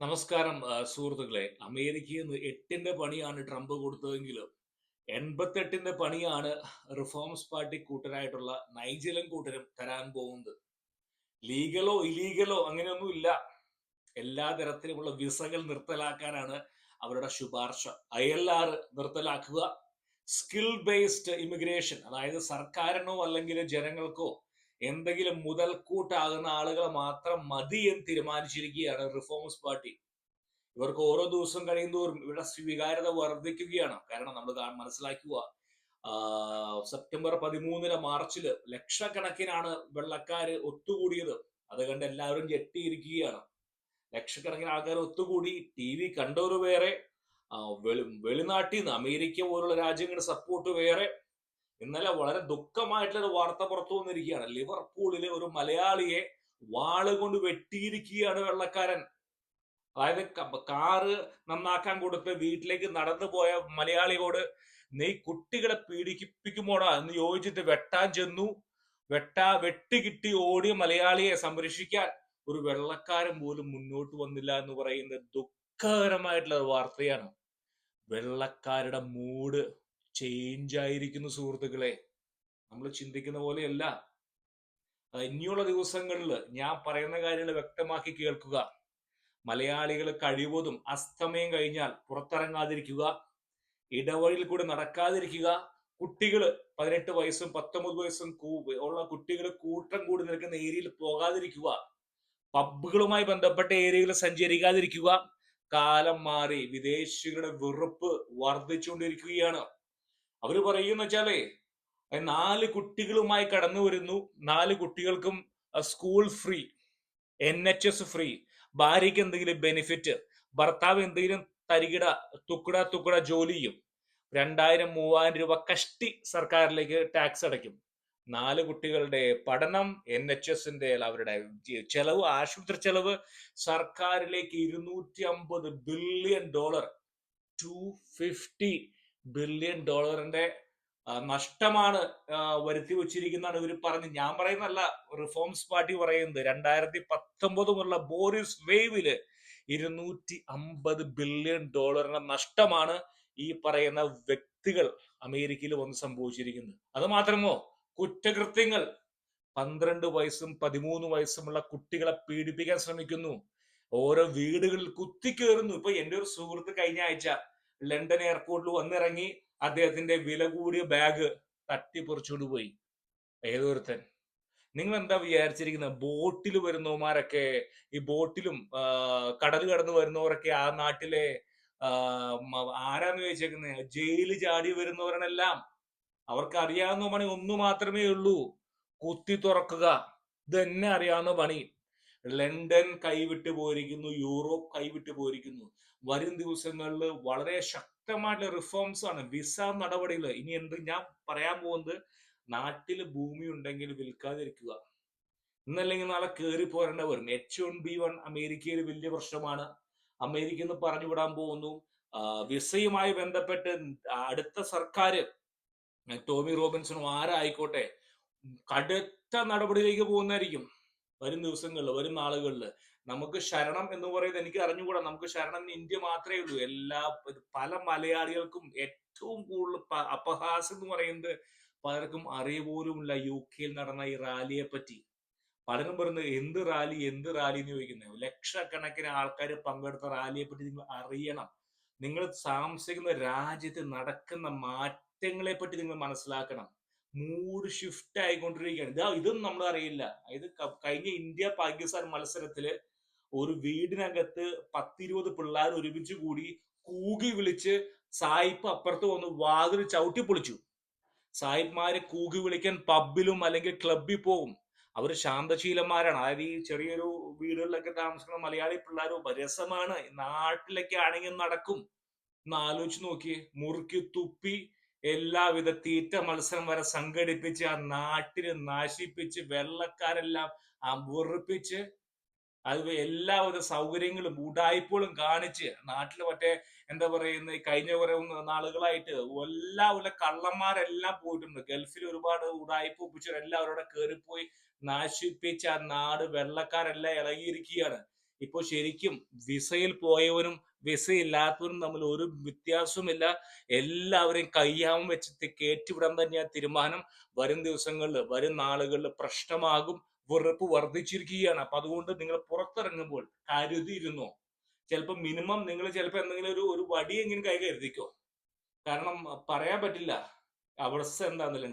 നമസ്കാരം സുഹൃത്തുക്കളെ. അമേരിക്കയിൽ നിന്ന് എട്ടിന്റെ പണിയാണ് ട്രംപ് കൊടുത്തതെങ്കിലും എൺപത്തെട്ടിന്റെ പണിയാണ് റിഫോംസ് പാർട്ടി കൂട്ടരായിട്ടുള്ള നൈജലൻ കൂട്ടരും തരാൻ പോകുന്നത്. ലീഗലോ ഇലീഗലോ അങ്ങനെയൊന്നും ഇല്ല. എല്ലാ തരത്തിലുമുള്ള വിസകൾ നിർത്തലാക്കാനാണ് അവരുടെ ശുപാർശ. ഐ എൽ ആർ നിർത്തലാക്കുക. സ്കിൽ ബേസ്ഡ് ഇമിഗ്രേഷൻ അതായത് സർക്കാരിനോ അല്ലെങ്കിൽ ജനങ്ങൾക്കോ എന്തെങ്കിലും മുതൽക്കൂട്ടാകുന്ന ആളുകളെ മാത്രം മതി എന്ന് തീരുമാനിച്ചിരിക്കുകയാണ് റിഫോംസ് പാർട്ടി ഇവർക്ക് ഓരോ ദിവസം കഴിയുന്തോറും ഇവരുടെ സ്വീകാര്യത വർദ്ധിക്കുകയാണ്. കാരണം നമ്മൾ മനസ്സിലാക്കുക സെപ്റ്റംബർ പതിമൂന്നിന് മാർച്ചിൽ ലക്ഷക്കണക്കിനാണ് വെള്ളക്കാര് ഒത്തുകൂടിയത്. അത് കണ്ട് എല്ലാവരും ഞെട്ടിയിരിക്കുകയാണ്. ലക്ഷക്കണക്കിന് ആൾക്കാർ ഒത്തുകൂടി. ടി വി കണ്ടവർ വേറെ. വെളി- വെളിനാട്ടിൽ നിന്ന് അമേരിക്ക പോലുള്ള രാജ്യങ്ങളുടെ സപ്പോർട്ട് വേറെ. ഇന്നലെ വളരെ ദുഃഖമായിട്ടുള്ള വാർത്ത പുറത്തു വന്നിരിക്കുകയാണ്. ലിവർപൂളിലെ ഒരു മലയാളിയെ വാൾ കൊണ്ട് വെട്ടിയിരിക്കുകയാണ് വെള്ളക്കാരൻ. അതായത് കാറ് നന്നാക്കാൻ കൊടുത്ത് വീട്ടിലേക്ക് നടന്നു പോയ മലയാളിയോട് നീ കുട്ടികളെ പീഡിപ്പിക്കുമോടാ? എന്ന് ചോദിച്ചിട്ട് വെട്ടാൻ ചെന്നു. വെട്ടാ വെട്ടി കിട്ടി ഓടിയ മലയാളിയെ സംരക്ഷിക്കാൻ ഒരു വെള്ളക്കാരൻ പോലും മുന്നോട്ട് വന്നില്ല എന്ന് പറയുന്ന ദുഃഖകരമായിട്ടുള്ള വാർത്തയാണ്. വെള്ളക്കാരുടെ മൂഡ് ചേഞ്ച് ആയിരിക്കുന്നു സുഹൃത്തുക്കളെ. നമ്മൾ ചിന്തിക്കുന്ന പോലെയല്ല. ഇനിയുള്ള ദിവസങ്ങളിൽ ഞാൻ പറയുന്ന കാര്യങ്ങൾ വ്യക്തമാക്കി കേൾക്കുക. മലയാളികൾ കഴിവതും അസ്തമയം കഴിഞ്ഞാൽ പുറത്തിറങ്ങാതിരിക്കുക. ഇടവഴിയിൽ കൂടെ നടക്കാതിരിക്കുക. കുട്ടികൾ പതിനെട്ട് വയസ്സും പത്തൊമ്പത് വയസ്സും ഉള്ള കുട്ടികൾ കൂട്ടം കൂടി നിൽക്കുന്ന ഏരിയയിൽ പോകാതിരിക്കുക. പബ്ബുകളുമായി ബന്ധപ്പെട്ട ഏരിയയിൽ സഞ്ചരിക്കാതിരിക്കുക. കാലം മാറി വിദേശികളുടെ വെറുപ്പ് വർദ്ധിച്ചുകൊണ്ടിരിക്കുകയാണ്. അവർ പറയുന്ന വെച്ചാലേ നാല് കുട്ടികളുമായി കടന്നു വരുന്നു. നാല് കുട്ടികൾക്കും school free N H S free ഭാര്യയ്ക്ക് എന്തെങ്കിലും ബെനിഫിറ്റ് ഭർത്താവ് എന്തെങ്കിലും തരികിട തുക്കുട തുക്കുട ജോലി ചെയ്യും. രണ്ടായിരം മൂവായിരം രൂപ കഷ്ടി സർക്കാരിലേക്ക് ടാക്സ് അടയ്ക്കും. നാല് കുട്ടികളുടെ പഠനം എൻ എച്ച് എസിന്റെ അവരുടെ ചെലവ് ആശുപത്രി ചെലവ് സർക്കാരിലേക്ക് ഇരുന്നൂറ്റി അമ്പത് billion dollar two fifty billion ഡോളറിന്റെ നഷ്ടമാണ് വരുത്തി വച്ചിരിക്കുന്നതാണ് ഇവർ പറഞ്ഞ്. ഞാൻ പറയുന്നല്ല റിഫോംസ് പാർട്ടി പറയുന്നത് രണ്ടായിരത്തി പത്തൊമ്പത് മുതലുള്ള ബോറിസ് വേവിൽ ഇരുന്നൂറ്റി അമ്പത് ബില്യൺ ഡോളറിന്റെ നഷ്ടമാണ് ഈ പറയുന്ന വ്യക്തികൾ അമേരിക്കയിൽ വന്ന് സംഭവിച്ചിരിക്കുന്നത്. അത് മാത്രമോ കുറ്റകൃത്യങ്ങൾ. പന്ത്രണ്ട് വയസ്സും പതിമൂന്ന് വയസ്സുമുള്ള കുട്ടികളെ പീഡിപ്പിക്കാൻ ശ്രമിക്കുന്നു. ഓരോ വീടുകളിൽ കുത്തിക്കേറുന്നു. ഇപ്പൊ എന്റെ ഒരു സുഹൃത്ത് കഴിഞ്ഞ ആഴ്ച ലണ്ടൻ എയർപോർട്ടിൽ വന്നിറങ്ങി അദ്ദേഹത്തിന്റെ വില കൂടിയ ബാഗ് തട്ടിപ്പറിച്ചുകൊണ്ട് പോയി ഏതൊരുത്തൻ? നിങ്ങൾ എന്താ വിചാരിച്ചിരിക്കുന്നത് ബോട്ടിൽ വരുന്നവന്മാരൊക്കെ ഈ ബോട്ടിലും കടൽ കടന്ന് വരുന്നവരൊക്കെ ആ നാട്ടിലെ ആരാന്ന് ചോദിച്ചേക്കുന്നത് ജയിലിൽ ചാടി വരുന്നവരനെല്ലാം അവർക്ക് അറിയാവുന്ന പണി ഒന്നു മാത്രമേ ഉള്ളൂ. കുത്തി തുറക്കുക. ഇതന്നെ അറിയാവുന്ന പണി. ലണ്ടൻ കൈവിട്ട് പോയിരിക്കുന്നു യൂറോപ്പ് കൈവിട്ട് പോയിരിക്കുന്നു. വരും ദിവസങ്ങളിൽ വളരെ ശക്തമായിട്ടുള്ള റിഫോംസ് ആണ്. വിസ നടപടികൾ. ഇനി എന്ത് ഞാൻ പറയാൻ പോകുന്നത്? നാട്ടിൽ ഭൂമി ഉണ്ടെങ്കിൽ വിൽക്കാതിരിക്കുക. ഇന്നല്ലെങ്കിൽ നാളെ കയറി പോരേണ്ട വരും. എച്ച് വൺ ബി വൺ അമേരിക്കയിൽ വലിയ പ്രശ്നമാണ്. അമേരിക്ക എന്ന് പറഞ്ഞു വിടാൻ പോകുന്നു. വിസയുമായി ബന്ധപ്പെട്ട് അടുത്ത സർക്കാർ ടോമി റോബിൻസണും ആരായിക്കോട്ടെ കടുത്ത നടപടിയിലേക്ക് പോകുന്നതായിരിക്കും. വരും ദിവസങ്ങളിൽ വരും നാളുകളിൽ നമുക്ക് ശരണം എന്ന് പറയുന്നത് എനിക്ക് അറിഞ്ഞുകൂടാ. നമുക്ക് ശരണം ഇന്ത്യ മാത്രമേ ഉള്ളൂ. എല്ലാ പല മലയാളികൾക്കും ഏറ്റവും കൂടുതൽ അപഹാസം എന്ന് പറയുന്നത് പലർക്കും അറിയ പോലുമില്ല യു കെയിൽ നടന്ന ഈ റാലിയെ പറ്റി. പലരും പറയുന്നത് എന്ത് റാലി? എന്ത് റാലി? എന്ന് ചോദിക്കുന്നത് ലക്ഷക്കണക്കിന് ആൾക്കാർ പങ്കെടുത്ത റാലിയെ പറ്റി നിങ്ങൾ അറിയണം. നിങ്ങൾ താമസിക്കുന്ന രാജ്യത്ത് നടക്കുന്ന മാറ്റങ്ങളെ പറ്റി നിങ്ങൾ മനസ്സിലാക്കണം. മൂഡ് ഷിഫ്റ്റ് ആയിക്കൊണ്ടിരിക്കുകയാണ്. ഇതാ ഇതൊന്നും നമ്മൾ അറിയില്ല അതായത് കഴിഞ്ഞ ഇന്ത്യ പാകിസ്ഥാൻ മത്സരത്തിൽ ഒരു വീടിനകത്ത് പത്തിരുപത് പിള്ളേർ ഒരുമിച്ച് കൂടി കൂകി വിളിച്ച് സായിപ്പ് അപ്പുറത്ത് വന്ന് വാതിൽ ചവിട്ടി പൊളിച്ചു. സായിപ്പ്മാരെ കൂകി വിളിക്കാൻ പബ്ബിലും അല്ലെങ്കിൽ ക്ലബിൽ പോകും. അവർ ശാന്തശീലന്മാരാണ്. അതായത് ഈ ചെറിയൊരു വീടുകളിലൊക്കെ താമസിക്കുന്ന മലയാളി പിള്ളേർ രസമാണ് നാട്ടിലൊക്കെ ആണെങ്കിൽ നടക്കും. ഒന്ന് ആലോചിച്ച് നോക്കിയേ. മുറുക്കി തുപ്പി എല്ലാവിധ തീറ്റ മത്സരം വരെ സംഘടിപ്പിച്ച് ആ നാട്ടിനെ നാശിപ്പിച്ച് വെള്ളക്കാരെല്ലാം ആ വെറുപ്പിച്ച് അത് എല്ലാവിധ സൗകര്യങ്ങളും ഉടായ്പകളും കാണിച്ച് നാട്ടിൽ മറ്റേ എന്താ പറയുന്ന കഴിഞ്ഞ കുറെ നാളുകളായിട്ട് എല്ലാവിധ കള്ളന്മാരെല്ലാം പോയിട്ടുണ്ട്. ഗൾഫിൽ ഒരുപാട് ഉടായ്പ ഒപ്പിച്ചവർ എല്ലാവരും അവിടെ കയറിപ്പോയി നാശിപ്പിച്ച് ആ നാട് വെള്ളക്കാരെല്ലാം ഇളകിയിരിക്കുകയാണ്. ഇപ്പൊ ശരിക്കും വിസയിൽ പോയവനും വിസ ഇല്ലാത്തവരും തമ്മിൽ ഒരു വ്യത്യാസവുമില്ല. എല്ലാവരെയും കയ്യാമം വെച്ച് കയറ്റിവിടാൻ തന്നെയാണ് തീരുമാനം. വരും ദിവസങ്ങളിൽ വരും നാളുകളിൽ പ്രശ്നമാകും വെറുപ്പ് വർദ്ധിച്ചിരിക്കുകയാണ്. അപ്പൊ അതുകൊണ്ട് നിങ്ങൾ പുറത്തിറങ്ങുമ്പോൾ കരുതിയിരുന്നോ? ചിലപ്പോൾ മിനിമം നിങ്ങൾ ചിലപ്പോൾ എന്തെങ്കിലും ഒരു ഒരു വടിയെങ്കിലും കൈ കരുതിക്കോ? കാരണം പറയാൻ പറ്റില്ല. അവസ്ഥ എന്താണെന്നില്ല